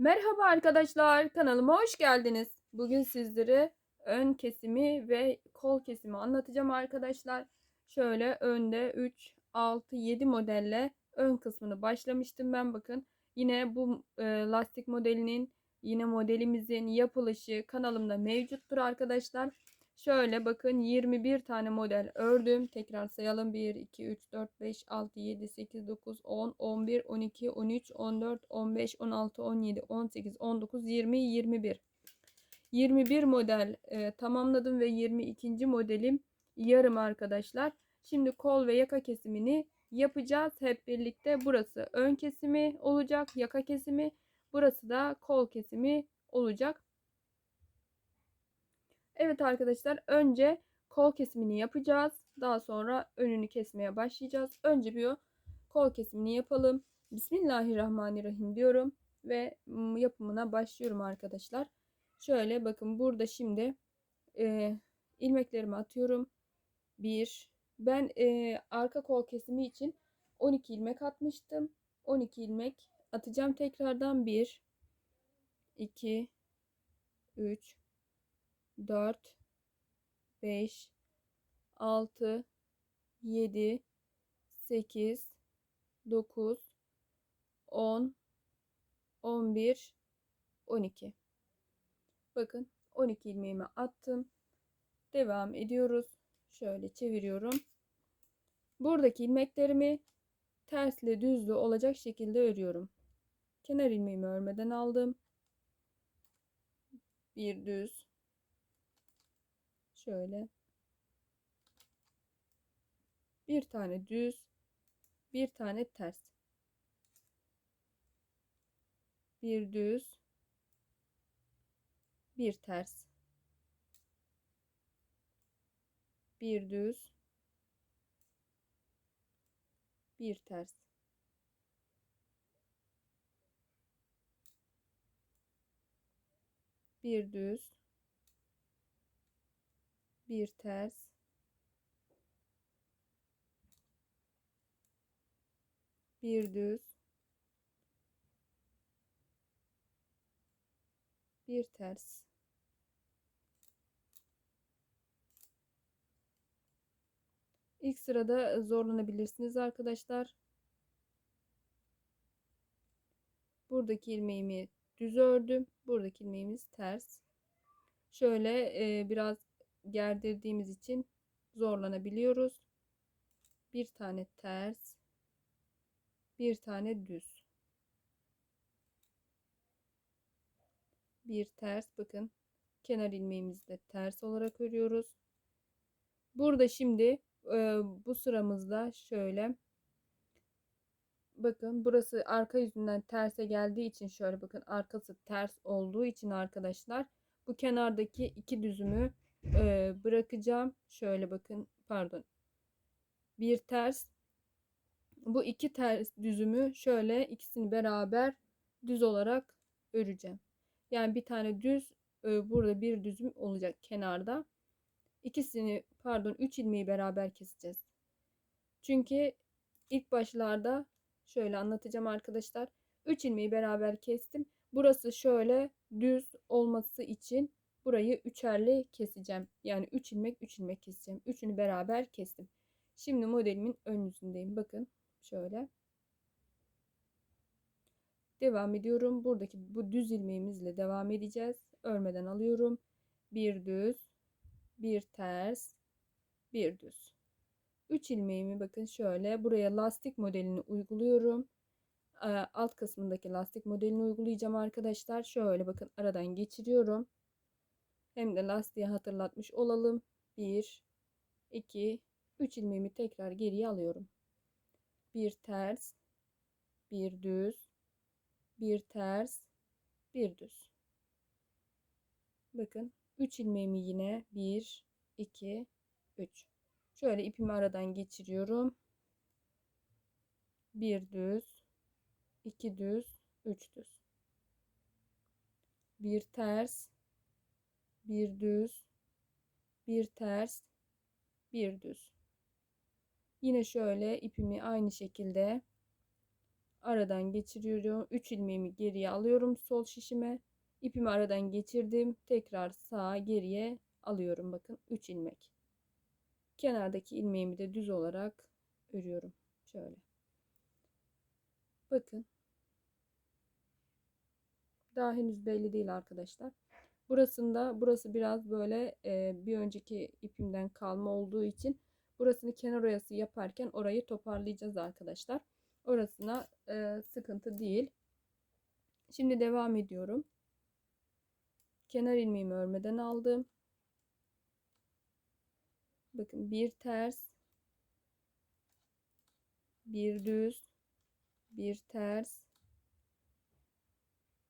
Merhaba arkadaşlar, kanalıma hoş geldiniz. Bugün sizlere ön kesimi ve kol kesimi anlatacağım arkadaşlar. Şöyle önde 3, 6, 7 modelle ön kısmını başlamıştım ben bakın. Yine bu e, lastik modelinin yine modelimizin yapılışı kanalımda mevcuttur arkadaşlar. Şöyle bakın 21 tane model ördüm. Tekrar sayalım. 1, 2, 3, 4, 5, 6, 7, 8, 9, 10, 11, 12, 13, 14, 15, 16, 17, 18, 19, 20, 21. 21 model e, tamamladım ve 22. modelim yarım arkadaşlar. Şimdi kol ve yaka kesimini yapacağız hep birlikte. Burası ön kesimi olacak, yaka kesimi. Burası da kol kesimi olacak. Evet arkadaşlar önce kol kesimini yapacağız. Daha sonra önünü kesmeye başlayacağız. Önce bir kol kesimini yapalım. Bismillahirrahmanirrahim diyorum ve yapımına başlıyorum arkadaşlar. Şöyle bakın burada şimdi e, ilmeklerimi atıyorum. Bir ben e, arka kol kesimi için 12 ilmek atmıştım. 12 ilmek atacağım tekrardan 1 2 3 4 5 6 7 8 9 10 11 12 bakın 12 ilmeğimi attım. Devam ediyoruz. Şöyle çeviriyorum. Buradaki ilmeklerimi tersli düzlü olacak şekilde örüyorum. Kenar ilmeğimi örmeden aldım. Bir düz şöyle. Bir tane düz bir tane ters. Bir düz bir ters. Bir düz bir ters. Bir düz bir ters bir düz bir ters İlk sırada zorlanabilirsiniz arkadaşlar. Buradaki ilmeğimi düz ördüm. Buradaki ilmeğimiz ters. Şöyle e, biraz gerdirdiğimiz için zorlanabiliyoruz. Bir tane ters, bir tane düz. Bir ters bakın. Kenar ilmeğimizi de ters olarak örüyoruz. Burada şimdi e, bu sıramızda şöyle bakın burası arka yüzünden terse geldiği için şöyle bakın arkası ters olduğu için arkadaşlar bu kenardaki iki düzümü e, bırakacağım. Şöyle bakın pardon. Bir ters. Bu iki ters düzümü şöyle ikisini beraber düz olarak öreceğim. Yani bir tane düz e, burada bir düzüm olacak kenarda. İkisini pardon 3 ilmeği beraber keseceğiz. Çünkü ilk başlarda şöyle anlatacağım arkadaşlar. 3 ilmeği beraber kestim. Burası şöyle düz olması için burayı üçerli keseceğim. Yani 3 ilmek 3 ilmek keseceğim. Üçünü beraber kestim. Şimdi modelimin ön yüzündeyim. Bakın şöyle. Devam ediyorum. Buradaki bu düz ilmeğimizle devam edeceğiz. Örmeden alıyorum. Bir düz, bir ters, bir düz. 3 ilmeğimi bakın şöyle buraya lastik modelini uyguluyorum. Alt kısmındaki lastik modelini uygulayacağım arkadaşlar. Şöyle bakın aradan geçiriyorum. Hem de lastiği hatırlatmış olalım. 1, 2, 3 ilmeğimi tekrar geriye alıyorum. Bir ters, bir düz, bir ters, bir düz. Bakın 3 ilmeğimi yine 1, 2, 3. Şöyle ipimi aradan geçiriyorum. Bir düz, iki düz, üç düz. Bir ters, bir düz, bir ters, bir düz. Yine şöyle ipimi aynı şekilde aradan geçiriyorum. 3 ilmeğimi geriye alıyorum sol şişime. İpimi aradan geçirdim. Tekrar sağa geriye alıyorum. Bakın 3 ilmek. Kenardaki ilmeğimi de düz olarak örüyorum. Şöyle. Bakın. Daha henüz belli değil arkadaşlar. Burasında burası biraz böyle e, bir önceki ipimden kalma olduğu için burasını kenar oyası yaparken orayı toparlayacağız arkadaşlar. Orasına e, sıkıntı değil. Şimdi devam ediyorum. Kenar ilmeğimi örmeden aldım. Bakın bir ters, bir düz, bir ters,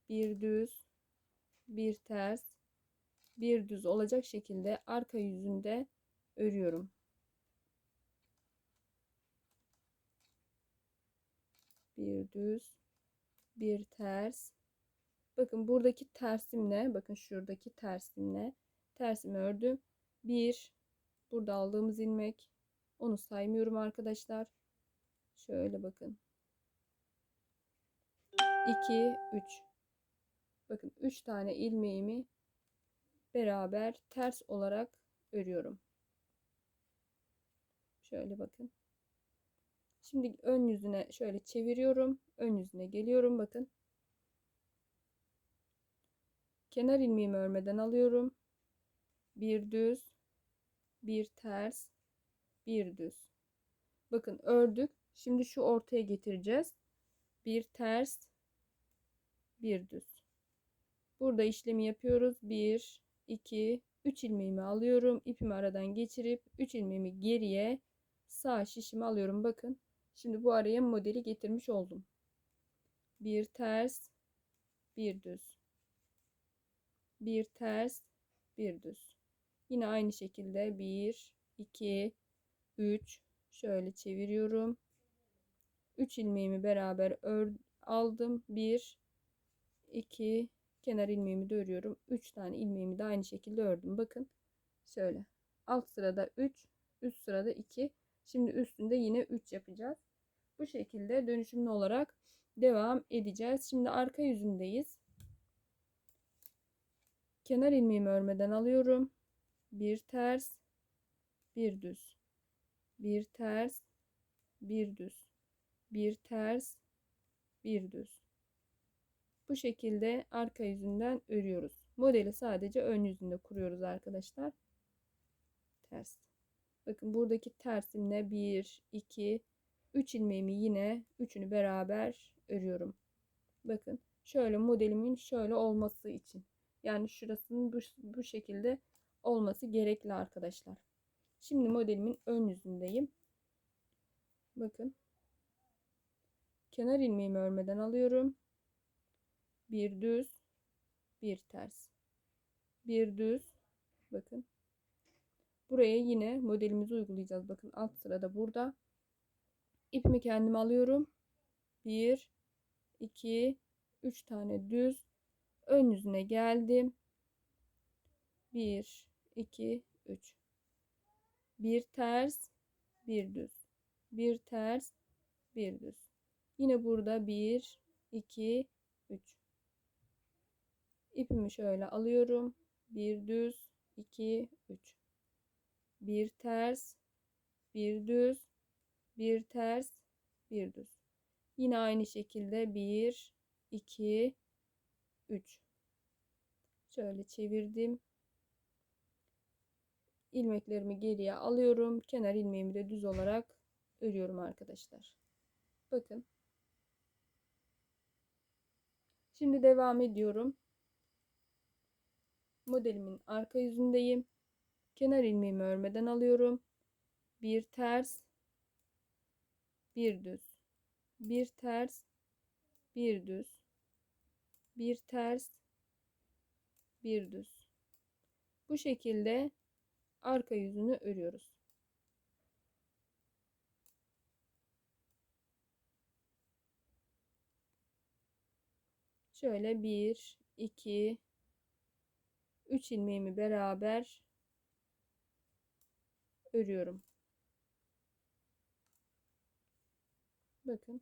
bir düz, bir ters, bir düz olacak şekilde arka yüzünde örüyorum. Bir düz, bir ters. Bakın buradaki tersimle, bakın şuradaki tersimle tersimi ördüm. Bir, burada aldığımız ilmek. Onu saymıyorum arkadaşlar. Şöyle bakın. 2, 3. Bakın 3 tane ilmeğimi beraber ters olarak örüyorum. Şöyle bakın. Şimdi ön yüzüne şöyle çeviriyorum. Ön yüzüne geliyorum bakın. Kenar ilmeğimi örmeden alıyorum. Bir düz, bir ters, bir düz. Bakın ördük. Şimdi şu ortaya getireceğiz. Bir ters, bir düz. Burada işlemi yapıyoruz. 1, 2, 3 ilmeğimi alıyorum. İpimi aradan geçirip 3 ilmeğimi geriye sağ şişimi alıyorum. Bakın. Şimdi bu araya modeli getirmiş oldum. Bir ters, bir düz. Bir ters, bir düz. Yine aynı şekilde 1, 2, 3 şöyle çeviriyorum. 3 ilmeğimi beraber aldım. 1, 2, kenar ilmeğimi de örüyorum. 3 tane ilmeğimi de aynı şekilde ördüm. Bakın şöyle. Alt sırada 3, üst sırada 2. Şimdi üstünde yine 3 yapacağız. Bu şekilde dönüşümlü olarak devam edeceğiz. Şimdi arka yüzündeyiz. Kenar ilmeğimi örmeden alıyorum. Bir ters, bir düz. Bir ters, bir düz. Bir ters, bir düz. Bu şekilde arka yüzünden örüyoruz. Modeli sadece ön yüzünde kuruyoruz arkadaşlar. Ters. Bakın buradaki tersimle 1, 2, 3 ilmeğimi yine üçünü beraber örüyorum. Bakın şöyle modelimin şöyle olması için. Yani şurasının bu, bu şekilde olması gerekli arkadaşlar. Şimdi modelimin ön yüzündeyim. Bakın. Kenar ilmeğimi örmeden alıyorum. Bir düz, bir ters. Bir düz. Bakın. Buraya yine modelimizi uygulayacağız. Bakın alt sırada burada. İpimi kendim alıyorum. 1 2 3 tane düz ön yüzüne geldim. 1 2 3 bir ters bir düz bir ters bir düz yine burada 1 2 3 ipimi şöyle alıyorum. Bir düz 2 3 bir ters bir düz bir ters bir düz. Yine aynı şekilde 1 2 3 şöyle çevirdim. İlmeklerimi geriye alıyorum. Kenar ilmeğimi de düz olarak örüyorum arkadaşlar. Bakın. Şimdi devam ediyorum modelimin arka yüzündeyim. Kenar ilmeğimi örmeden alıyorum. Bir ters bir düz. Bir ters bir düz. Bir ters bir düz. Bu şekilde arka yüzünü örüyoruz. Şöyle bir iki üç ilmeğimi beraber örüyorum Bakın.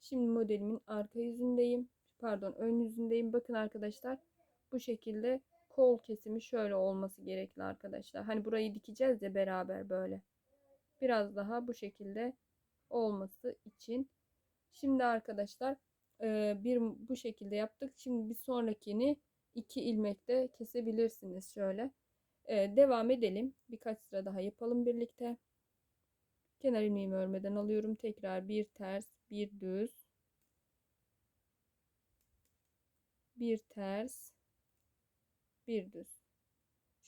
Şimdi modelimin arka yüzündeyim. Pardon ön yüzündeyim. Bakın arkadaşlar bu şekilde kol kesimi şöyle olması gerekli arkadaşlar. Hani burayı dikeceğiz ya beraber böyle. Biraz daha bu şekilde olması için. Şimdi arkadaşlar bir bu şekilde yaptık. Şimdi bir sonrakini iki ilmekle kesebilirsiniz şöyle. E, devam edelim. Birkaç sıra daha yapalım birlikte. Kenar ilmeğimi örmeden alıyorum. Tekrar bir ters, bir düz. Bir ters, bir düz.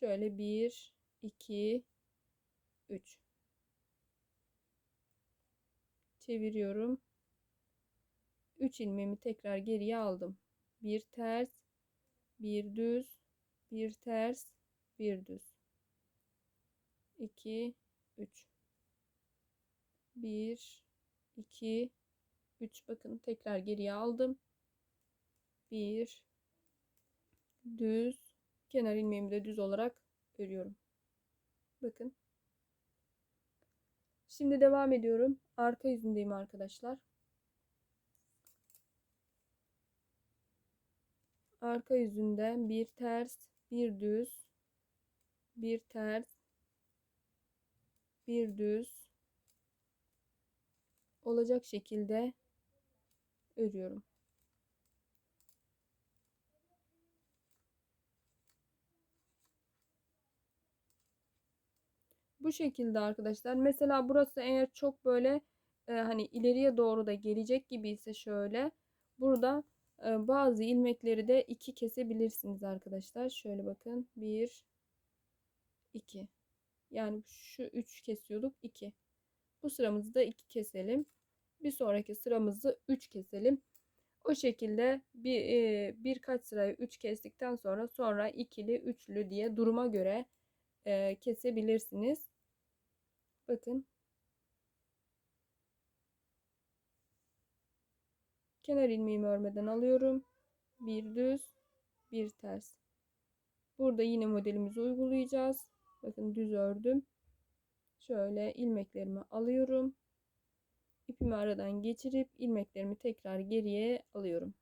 Şöyle bir, iki, üç. Çeviriyorum. 3 ilmeğimi tekrar geriye aldım. Bir ters, bir düz, bir ters, bir düz. 2 3 1 2 3 bakın tekrar geriye aldım. 1 düz kenar ilmeğimi de düz olarak örüyorum. Bakın. Şimdi devam ediyorum. Arka yüzündeyim arkadaşlar. Arka yüzünden bir ters, bir düz, bir ters, bir düz olacak şekilde örüyorum. Bu şekilde arkadaşlar. Mesela burası eğer çok böyle e, hani ileriye doğru da gelecek gibi ise şöyle burada bazı ilmekleri de iki kesebilirsiniz arkadaşlar. Şöyle bakın. Bir, iki. Yani şu üç kesiyorduk. iki. Bu sıramızı da iki keselim. Bir sonraki sıramızı üç keselim. O şekilde bir e, birkaç sırayı üç kestikten sonra sonra ikili, üçlü diye duruma göre e, kesebilirsiniz. Bakın Kenar ilmeğimi örmeden alıyorum. Bir düz, bir ters. Burada yine modelimizi uygulayacağız. Bakın düz ördüm. Şöyle ilmeklerimi alıyorum. İpimi aradan geçirip ilmeklerimi tekrar geriye alıyorum.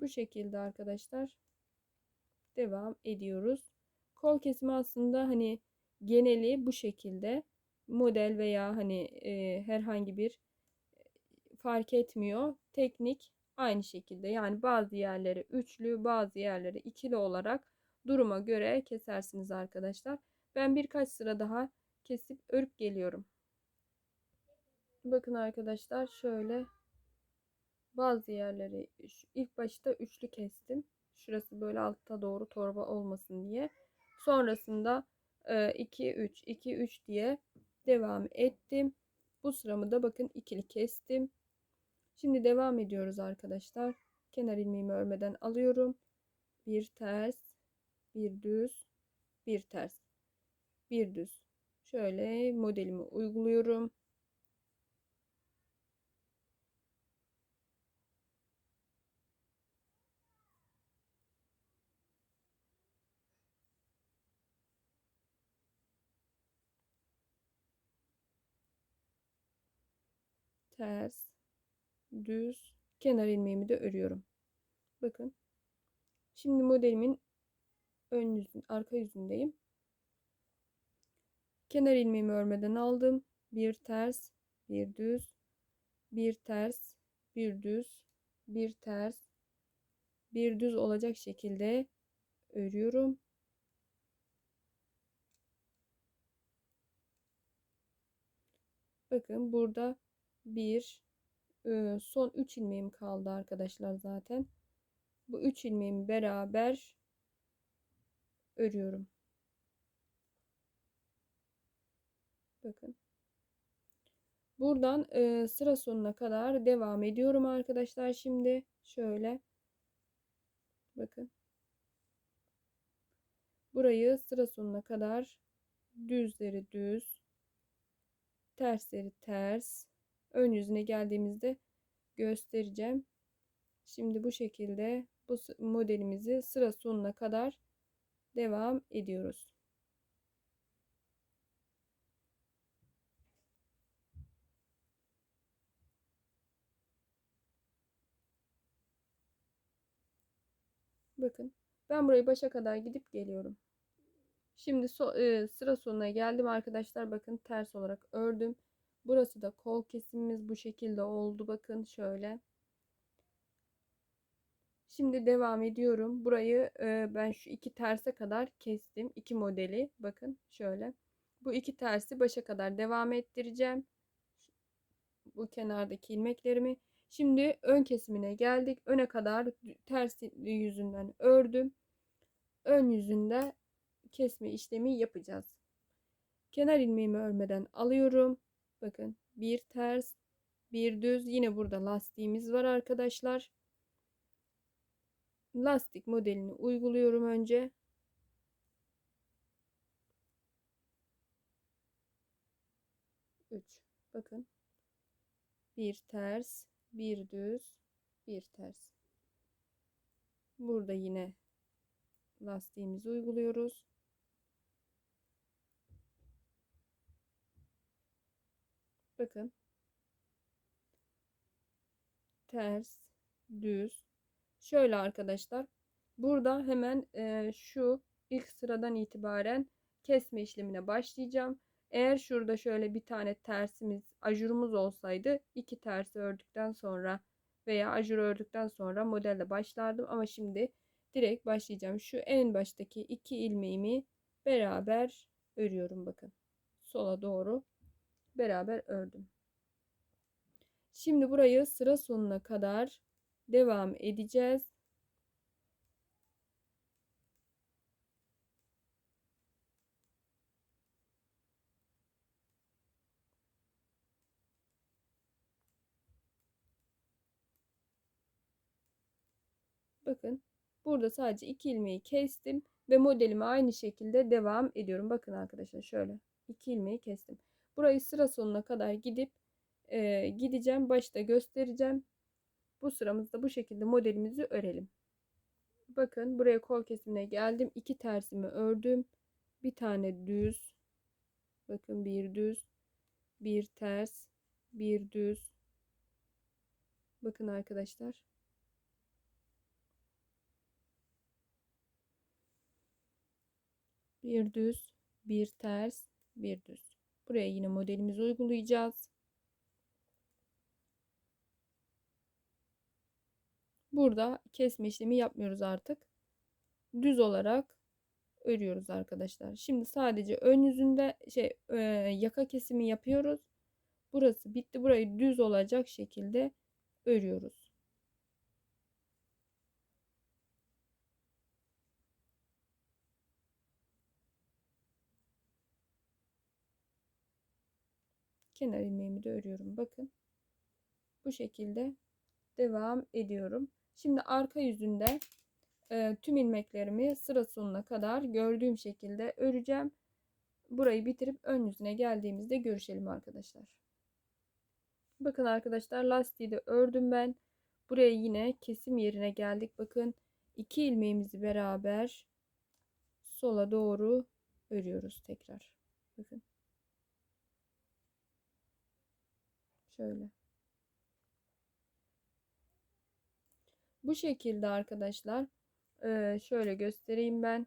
Bu şekilde arkadaşlar devam ediyoruz. Kol kesimi aslında hani geneli bu şekilde model veya hani e, herhangi bir e, fark etmiyor. Teknik aynı şekilde yani bazı yerleri üçlü bazı yerleri ikili olarak duruma göre kesersiniz arkadaşlar. Ben birkaç sıra daha kesip örüp geliyorum. Bakın arkadaşlar şöyle bazı yerleri ilk başta üçlü kestim. Şurası böyle altta doğru torba olmasın diye. Sonrasında 2 3 2 3 diye devam ettim. Bu sıramı da bakın ikili kestim. Şimdi devam ediyoruz arkadaşlar. Kenar ilmeğimi örmeden alıyorum. Bir ters, bir düz, bir ters, bir düz. Şöyle modelimi uyguluyorum. Ters, düz, kenar ilmeğimi de örüyorum. Bakın. Şimdi modelimin ön yüzün, arka yüzündeyim. Kenar ilmeğimi örmeden aldım. Bir ters, bir düz, bir ters, bir düz, bir ters, bir düz olacak şekilde örüyorum. Bakın burada bir son 3 ilmeğim kaldı arkadaşlar zaten. Bu 3 ilmeğimi beraber örüyorum. Bakın. Buradan sıra sonuna kadar devam ediyorum arkadaşlar. Şimdi şöyle bakın. Burayı sıra sonuna kadar düzleri düz tersleri ters. Ön yüzüne geldiğimizde göstereceğim. Şimdi bu şekilde bu modelimizi sıra sonuna kadar devam ediyoruz. Bakın ben burayı başa kadar gidip geliyorum. Şimdi so sıra sonuna geldim arkadaşlar. Bakın ters olarak ördüm. Burası da kol kesimimiz bu şekilde oldu. Bakın şöyle. Şimdi devam ediyorum. Burayı e, ben şu iki terse kadar kestim. iki modeli. Bakın şöyle. Bu iki tersi başa kadar devam ettireceğim. Bu kenardaki ilmeklerimi. Şimdi ön kesimine geldik. Öne kadar ters yüzünden ördüm. Ön yüzünde kesme işlemi yapacağız. Kenar ilmeğimi örmeden alıyorum. Bakın bir ters, bir düz. Yine burada lastiğimiz var arkadaşlar. Lastik modelini uyguluyorum önce. Üç. Bakın. Bir ters, bir düz, bir ters. Burada yine lastiğimizi uyguluyoruz. Bakın. Ters, düz. Şöyle arkadaşlar. Burada hemen e, şu ilk sıradan itibaren kesme işlemine başlayacağım. Eğer şurada şöyle bir tane tersimiz, ajurumuz olsaydı iki tersi ördükten sonra veya ajur ördükten sonra modelle başlardım. Ama şimdi direkt başlayacağım. Şu en baştaki iki ilmeğimi beraber örüyorum bakın. Sola doğru beraber ördüm. Şimdi burayı sıra sonuna kadar devam edeceğiz. Bakın burada sadece iki ilmeği kestim ve modelime aynı şekilde devam ediyorum. Bakın arkadaşlar şöyle iki ilmeği kestim. Burayı sıra sonuna kadar gidip e, gideceğim. Başta göstereceğim. Bu sıramızda bu şekilde modelimizi örelim. Bakın buraya kol kesimine geldim. iki tersimi ördüm. Bir tane düz. Bakın bir düz. Bir ters. Bir düz. Bakın arkadaşlar. Bir düz. Bir ters. Bir düz. Buraya yine modelimizi uygulayacağız. Burada kesme işlemi yapmıyoruz artık. Düz olarak örüyoruz arkadaşlar. Şimdi sadece ön yüzünde şey e, yaka kesimi yapıyoruz. Burası bitti. Burayı düz olacak şekilde örüyoruz. Kenar ilmeğimi de örüyorum. Bakın. Bu şekilde devam ediyorum. Şimdi arka yüzünde e, tüm ilmeklerimi sıra sonuna kadar gördüğüm şekilde öreceğim. Burayı bitirip ön yüzüne geldiğimizde görüşelim arkadaşlar. Bakın arkadaşlar lastiği de ördüm ben. Buraya yine kesim yerine geldik. Bakın iki ilmeğimizi beraber sola doğru örüyoruz tekrar. Bakın. Şöyle. Bu şekilde arkadaşlar e, şöyle göstereyim ben.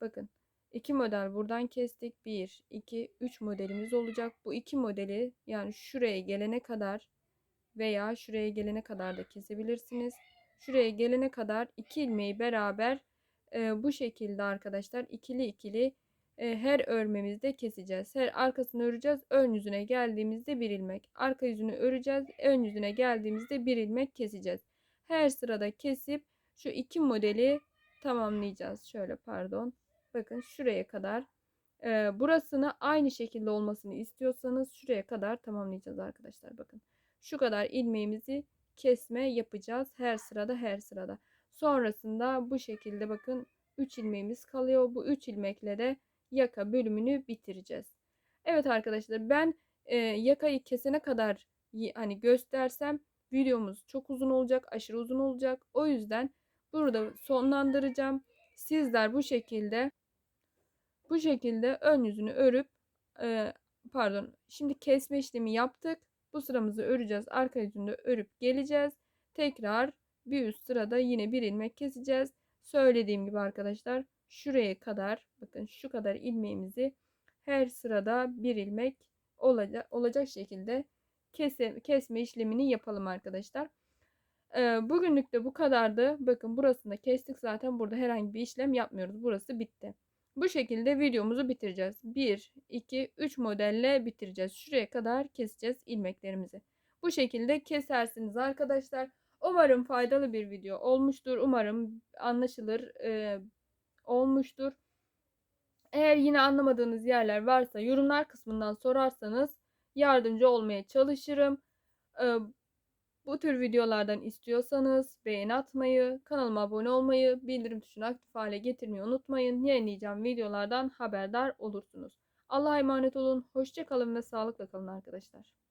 Bakın iki model buradan kestik. 1, 2, 3 modelimiz olacak. Bu iki modeli yani şuraya gelene kadar veya şuraya gelene kadar da kesebilirsiniz. Şuraya gelene kadar iki ilmeği beraber e, bu şekilde arkadaşlar ikili ikili her örmemizde keseceğiz. Her arkasını öreceğiz. Ön yüzüne geldiğimizde bir ilmek. Arka yüzünü öreceğiz. Ön yüzüne geldiğimizde bir ilmek keseceğiz her sırada kesip şu iki modeli tamamlayacağız. Şöyle pardon. Bakın şuraya kadar. E, burasını aynı şekilde olmasını istiyorsanız şuraya kadar tamamlayacağız arkadaşlar. Bakın şu kadar ilmeğimizi kesme yapacağız. Her sırada her sırada. Sonrasında bu şekilde bakın 3 ilmeğimiz kalıyor. Bu 3 ilmekle de yaka bölümünü bitireceğiz. Evet arkadaşlar ben e, yakayı kesene kadar hani göstersem videomuz çok uzun olacak, aşırı uzun olacak. O yüzden burada sonlandıracağım. Sizler bu şekilde bu şekilde ön yüzünü örüp e, pardon şimdi kesme işlemi yaptık. Bu sıramızı öreceğiz. Arka yüzünü örüp geleceğiz. Tekrar bir üst sırada yine bir ilmek keseceğiz. Söylediğim gibi arkadaşlar şuraya kadar bakın şu kadar ilmeğimizi her sırada bir ilmek olacak olacak şekilde kese, kesme işlemini yapalım arkadaşlar. Ee, bugünlük de bu kadardı. Bakın burasını da kestik zaten. Burada herhangi bir işlem yapmıyoruz. Burası bitti. Bu şekilde videomuzu bitireceğiz. 1, 2, 3 modelle bitireceğiz. Şuraya kadar keseceğiz ilmeklerimizi. Bu şekilde kesersiniz arkadaşlar. Umarım faydalı bir video olmuştur. Umarım anlaşılır e, olmuştur. Eğer yine anlamadığınız yerler varsa yorumlar kısmından sorarsanız yardımcı olmaya çalışırım. Ee, bu tür videolardan istiyorsanız beğeni atmayı, kanalıma abone olmayı, bildirim tuşunu aktif hale getirmeyi unutmayın. Yayınlayacağım videolardan haberdar olursunuz. Allah'a emanet olun. Hoşça kalın ve sağlıkla kalın arkadaşlar.